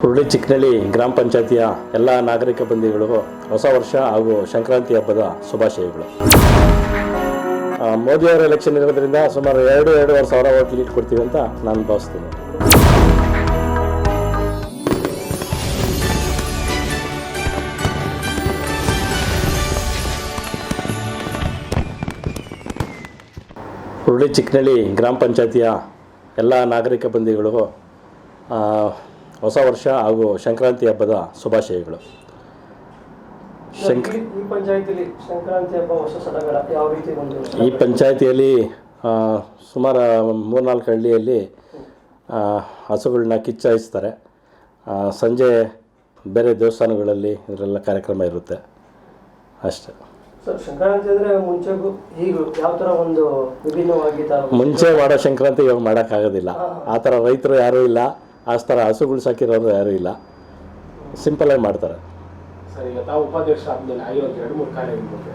ಹುರುಳಿ ಚಿಕ್ಕನಳ್ಳಿ ಗ್ರಾಮ ಪಂಚಾಯತಿಯ ಎಲ್ಲ ನಾಗರಿಕ ಬಂಧುಗಳಿಗೂ ಹೊಸ ವರ್ಷ ಹಾಗೂ ಸಂಕ್ರಾಂತಿ ಹಬ್ಬದ ಶುಭಾಶಯಗಳು. ಮೋದಿಯವರ ಎಲೆಕ್ಷನ್ ಇರೋದ್ರಿಂದ ಸುಮಾರು ಎರಡು ಎರಡೂವರೆ ಸಾವಿರ ಓಟ್ ಲೀಡ್ ಕೊಡ್ತೀವಿ ಅಂತ ನಾನು ಭಾವಿಸ್ತೀನಿ. ಹುರುಳಿ ಚಿಕ್ಕನಳ್ಳಿ ಗ್ರಾಮ ಪಂಚಾಯತಿಯ ಎಲ್ಲ ನಾಗರಿಕ ಬಂಧುಗಳಿಗೂ ಆ, ಹೊಸ ವರ್ಷ ಹಾಗೂ ಸಂಕ್ರಾಂತಿ ಹಬ್ಬದ ಶುಭಾಶಯಗಳು. ಶಂಕ್ ಈ ಪಂಚಾಯಿತಿಯಲ್ಲಿ ಸುಮಾರು ಮೂರ್ನಾಲ್ಕು ಹಳ್ಳಿಯಲ್ಲಿ ಹಸುಗಳನ್ನ ಕಿಚ್ಚಾಯಿಸ್ತಾರೆ. ಸಂಜೆ ಬೇರೆ ದೇವಸ್ಥಾನಗಳಲ್ಲಿ ಇದರೆಲ್ಲ ಕಾರ್ಯಕ್ರಮ ಇರುತ್ತೆ. ಅಷ್ಟೆ. ಸರ್ ಸಂಕ್ರಾಂತಿ ಅಂದ್ರೆ ಮುಂಚೆಗೂ ಈಗ ಯಾವ ತರ ಒಂದು ವಿಭಿನ್ನವಾಗಿ ಮುಂಚೆ ಮಾಡೋ ಸಂಕ್ರಾಂತಿ ಇವಾಗ ಮಾಡೋಕ್ಕಾಗೋದಿಲ್ಲ. ಆ ಥರ ರೈತರು ಯಾರೂ ಇಲ್ಲ. ಆ ಥರ ಹಸುಗಳು ಸಾಕಿರೋರು ಯಾರೂ ಇಲ್ಲ. ಸಿಂಪಲಾಗಿ ಮಾಡ್ತಾರೆ. ಸರ್ ಈಗ ತಾವು ಉಪಾಧ್ಯಕ್ಷ ಆದ್ಮೇಲೆ ಆಗಿರೋ ಎರಡು ಮೂರು ಕಾರ್ಯಗಳ ಬಗ್ಗೆ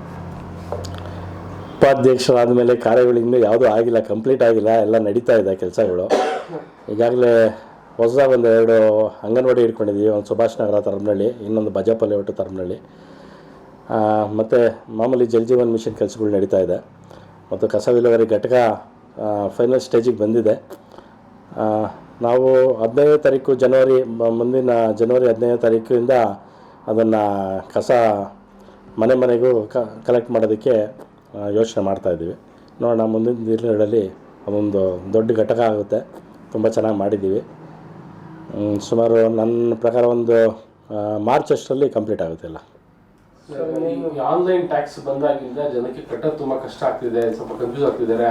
ಉಪಾಧ್ಯಕ್ಷರಾದ ಮೇಲೆ ಕಾರ್ಯಗಳಿನ್ನೂ ಯಾವುದೂ ಆಗಿಲ್ಲ ಕಂಪ್ಲೀಟ್ ಆಗಿಲ್ಲ ಎಲ್ಲ ನಡೀತಾ ಇದೆ ಕೆಲಸಗಳು. ಈಗಾಗಲೇ ಹೊಸದಾಗಿ ಒಂದು ಎರಡು ಅಂಗನವಾಡಿ ಇಟ್ಕೊಂಡಿದ್ದೀವಿ ಒಂದು ಸುಭಾಷ್ ನಗರ ತರಮನಹಳ್ಳಿ ಇನ್ನೊಂದು ಬಜಾಪಲ್ಲಿ ಒಟ್ಟು ತರಮನಹಳ್ಳಿ ಮತ್ತು ಮಾಮೂಲಿ ಜಲ್ ಜೀವನ್ ಮಿಷನ್ ಕೆಲಸಗಳು ನಡೀತಾ ಇದೆ. ಮತ್ತು ಕಸ ವಿಲೇವಾರಿ ಘಟಕ ಫೈನಲ್ ಸ್ಟೇಜಿಗೆ ಬಂದಿದೆ. ನಾವು ಹದಿನೈದನೇ ತಾರೀಕು ಜನವರಿ ಮುಂದಿನ ಜನವರಿ ಹದಿನೈದನೇ ತಾರೀಕಿಂದ ಅದನ್ನು ಕಸ ಮನೆ ಮನೆಗೂ ಕ ಕಲೆಕ್ಟ್ ಮಾಡೋದಕ್ಕೆ ಯೋಚನೆ ಮಾಡ್ತಾಯಿದ್ದೀವಿ ನೋಡೋಣ ಮುಂದಿನ ದಿನಗಳಲ್ಲಿ ಅದೊಂದು ದೊಡ್ಡ ಘಟಕ ಆಗುತ್ತೆ. ತುಂಬ ಚೆನ್ನಾಗಿ ಮಾಡಿದ್ದೀವಿ. ಸುಮಾರು ನನ್ನ ಪ್ರಕಾರ ಒಂದು ಮಾರ್ಚ್ ಅಷ್ಟರಲ್ಲಿ ಕಂಪ್ಲೀಟ್ ಆಗುತ್ತೆ ಎಲ್ಲ. ಆನ್ಲೈನ್ ಟ್ಯಾಕ್ಸ್ ಬಂದಾಗಿಂದ ಜನಕ್ಕೆ ಕಟ್ಟೋದು ತುಂಬಾ ಕಷ್ಟ ಆಗ್ತಿದೆ ಸ್ವಲ್ಪ ಕನ್ಫ್ಯೂಸ್ ಆಗ್ತಿದ್ದಾರೆ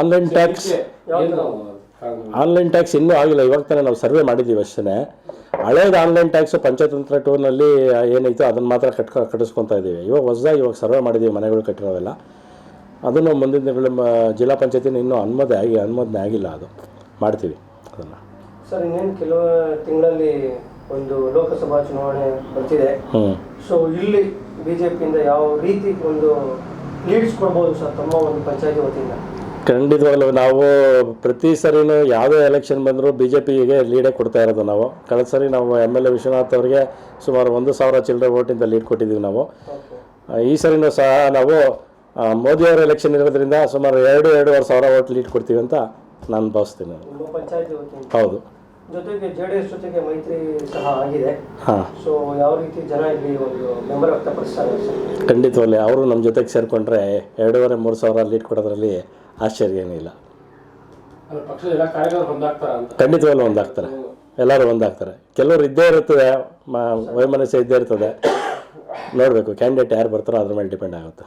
ಆನ್ಲೈನ್ tax? ಆನ್ಲೈನ್ ಟ್ಯಾಕ್ಸ್ ಇನ್ನೂ ಆಗಿಲ್ಲ ಇವಾಗ ತಾನೇ ನಾವು ಸರ್ವೆ ಮಾಡಿದ್ದೀವಿ ಅಷ್ಟೇ ಹಳೇದು ಆನ್ಲೈನ್ ಟ್ಯಾಕ್ಸ್ ಪಂಚಾಯತಂತ್ರ ಟೂರ್ನಲ್ಲಿ ಏನೈತೋ ಅದನ್ನು ಮಾತ್ರ ಕಟ್ಕ ಕಟ್ಟಿಸ್ಕೊತಾ ಇದ್ದೀವಿ. ಇವಾಗ ಹೊಸದಾಗಿ ಇವಾಗ ಸರ್ವೆ ಮಾಡಿದ್ದೀವಿ ಮನೆಗಳು ಕಟ್ಟಿರೋವೆಲ್ಲ. ಅದನ್ನು ಮುಂದಿನ ದಿನಗಳು ಜಿಲ್ಲಾ ಪಂಚಾಯತಿನ ಇನ್ನೂ ಅನುಮೋದನೆ ಆಗಿ ಅನುಮೋದನೆ ಆಗಿಲ್ಲ ಅದು. ಮಾಡ್ತೀವಿ ಅದನ್ನು. ಸರ್ ಇನ್ನೇನು ಕೆಲವು ತಿಂಗಳಲ್ಲಿ ಒಂದು ಲೋಕಸಭಾ ಚುನಾವಣೆ ಬರ್ತಿದೆ. ಹ್ಞೂ ಸೊ ಇಲ್ಲಿ ಬಿಜೆಪಿಯಿಂದ ಯಾವ ರೀತಿ ಒಂದು ಲೀಡ್ಸ್ ಕೊಡ್ಬೋದು ಸರ್ ತಮ್ಮ ಒಂದು ಪಂಚಾಯತಿ ವತಿಯಿಂದ? ಖಂಡಿತವಾಗ್ಲೂ ನಾವು ಪ್ರತಿ ಸರಿನೂ ಯಾವುದೇ ಎಲೆಕ್ಷನ್ ಬಂದರೂ ಬಿ ಜೆ ಪಿಗೆ ಲೀಡೇ ಕೊಡ್ತಾ ಇರೋದು ನಾವು. ಕಳೆದ ಸರಿ ನಾವು ಎಂ ಎಲ್ ಎ ವಿಶ್ವನಾಥ್ ಅವರಿಗೆ ಸುಮಾರು ಒಂದು ಸಾವಿರ ಚಿಲ್ಲರೆ ಓಟಿಂದ ಲೀಡ್ ಕೊಟ್ಟಿದ್ದೀವಿ ನಾವು. ಈ ಸರಿನೂ ಸಹ ನಾವು ಮೋದಿ ಮೋದಿಯವರ ಎಲೆಕ್ಷನ್ ಇರೋದ್ರಿಂದ ಸುಮಾರು ಎರಡು ಎರಡೂವರೆ ಸಾವಿರ ಓಟ್ ಲೀಡ್ ಕೊಡ್ತೀವಿ ಅಂತ ನಾನು ಭಾವಿಸ್ತೀನಿ. ಹೌದು. ಜೊತೆಗೆ ಜೆ ಡಿ ಎಸ್ ಜೊತೆಗೆ ಮೈತ್ರಿ ಸಹ ಆಗಿದೆ. ಹಾಂ. ಸೊ ಯಾವ ರೀತಿ ಜನ ಇಲ್ಲಿ ಒಂದು ಮೆಂಬರ್ ವ್ಯಕ್ತಪಡಿಸ್ತಾರೆ ಖಂಡಿತವಲ್ಲೇ ಅವರು ನಮ್ಮ ಜೊತೆಗೆ ಸೇರಿಕೊಂಡ್ರೆ ಎರಡೂವರೆ ಮೂರು ಸಾವಿರ ಲೀಡ್ ಕೊಡೋದ್ರಲ್ಲಿ ಆಶ್ಚರ್ಯ ಏನಿಲ್ಲ ಖಂಡಿತವಾಗ್ಲೂ ಒಂದಾಗ್ತಾರೆ. ಎಲ್ಲರೂ ಒಂದಾಗ್ತಾರೆ. ಕೆಲವರು ಇದ್ದೇ ಇರ್ತದೆ ಮ ವೈಮನಸ್ಸು ಇದ್ದೇ ಇರ್ತದೆ. ನೋಡಬೇಕು ಕ್ಯಾಂಡಿಡೇಟ್ ಯಾರು ಬರ್ತಾರೋ ಅದ್ರ ಮೇಲೆ ಡಿಪೆಂಡ್ ಆಗುತ್ತೆ.